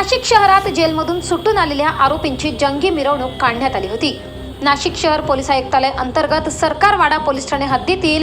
नाशिक शहरात जेलमधून सुटून आलेल्या आरोपींची जंगी मिरवणूक काढण्यात आली होती. नाशिक शहर पोलीस आयुक्तालय अंतर्गत सरकारवाडा पोलीस ठाणे हद्दीतील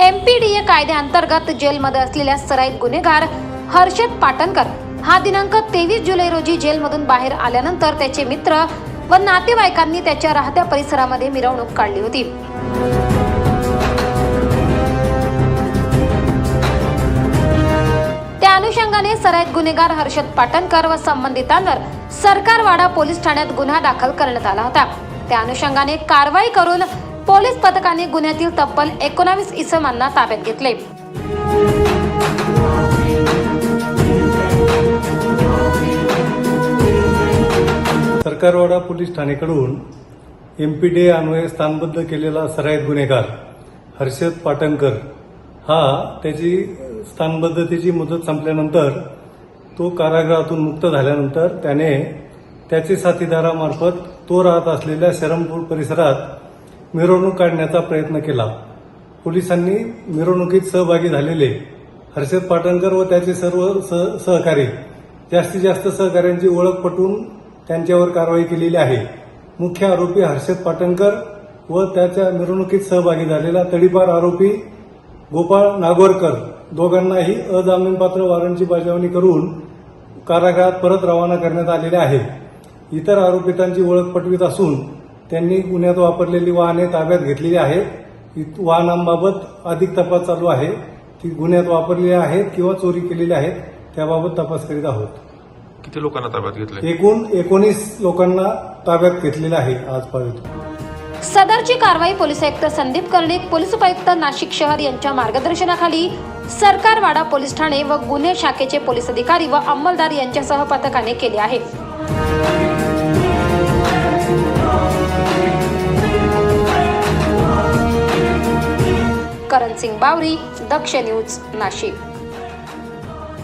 एमपीडीए कायद्याअंतर्गत जेलमध्ये असलेल्या सराईत गुन्हेगार हर्षद पाटणकर हा दिनांक तेवीस जुलै रोजी जेलमधून बाहेर आल्यानंतर त्याचे मित्र व नातेवाईकांनी त्याच्या राहत्या परिसरामध्ये मिरवणूक काढली होती. त्या अनुषंगाने सराईत गुन्हेगार हर्षद पाटणकर व संबंधितांवर सरकारवाडा पोलीस ठाण्यात गुन्हा दाखल करण्यात आला होता. त्या अनुषंगाने कारवाई करून पोलीस पथकाने गुन्ह्यातील तब्बल एकोणावीस इसमांना ताब्यात घेतले. सरकारवाडा पोलीस ठाणेकडून एम पी डी अन्वये स्थानबद्ध केलेला सराईत गुन्हेगार हर्षद पाटणकर हा त्याची स्थानबद्धतेची मुदत संपल्यानंतर तो कारागृहातून मुक्त झाल्यानंतर त्याने त्याचे साथीदारामार्फत तो राहत असलेल्या शरमपूर परिसरात मिरवणूक काढण्याचा प्रयत्न केला. पोलिसांनी मिरवणुकीत सहभागी झालेले हर्षद पाटणकर व त्याचे सर्व सह सहकारी जास्तीत जास्त सहकाऱ्यांची ओळख पटवून त्यांच्यावर कारवाई केलेली आहे. मुख्य आरोपी हर्षद पाटणकर व त्याच्या मिरवणुकीत सहभागी झालेला तडीपार आरोपी गोपाळ नागोरकर दोघांनाही अजामीनपात्र वॉरंटची बजावणी करून कारागृहात परत रवाना करण्यात आलेले आहे. इतर आरोपितांची ओळख पटवीत असून त्यांनी गुन्ह्यात वापरलेली वाहने ताब्यात घेतलेली आहेत वाहनांबाबत अधिक तपास चालू आहे. ती गुन्ह्यात वापरलेली आहेत किंवा चोरी केलेली आहेत त्याबाबत तपास करीत आहोत. किती लोकांना ताब्यात घेतले एकूण एकोणीस लोकांना ताब्यात घेतलेलं आहे आजपर्यंत सदरची कारवाई पोलीस आयुक्त संदीप कर्णिक पोलीस उपायुक्त नाशिक शहर यांच्या मार्गदर्शनाखाली सरकारवाडा पोलीस ठाणे व गुन्हे शाखेचे पोलीस अधिकारी व अंमलदार यांच्यासह पथकाने केले आहे. करण सिंग बावरी दक्ष न्यूज नाशिक.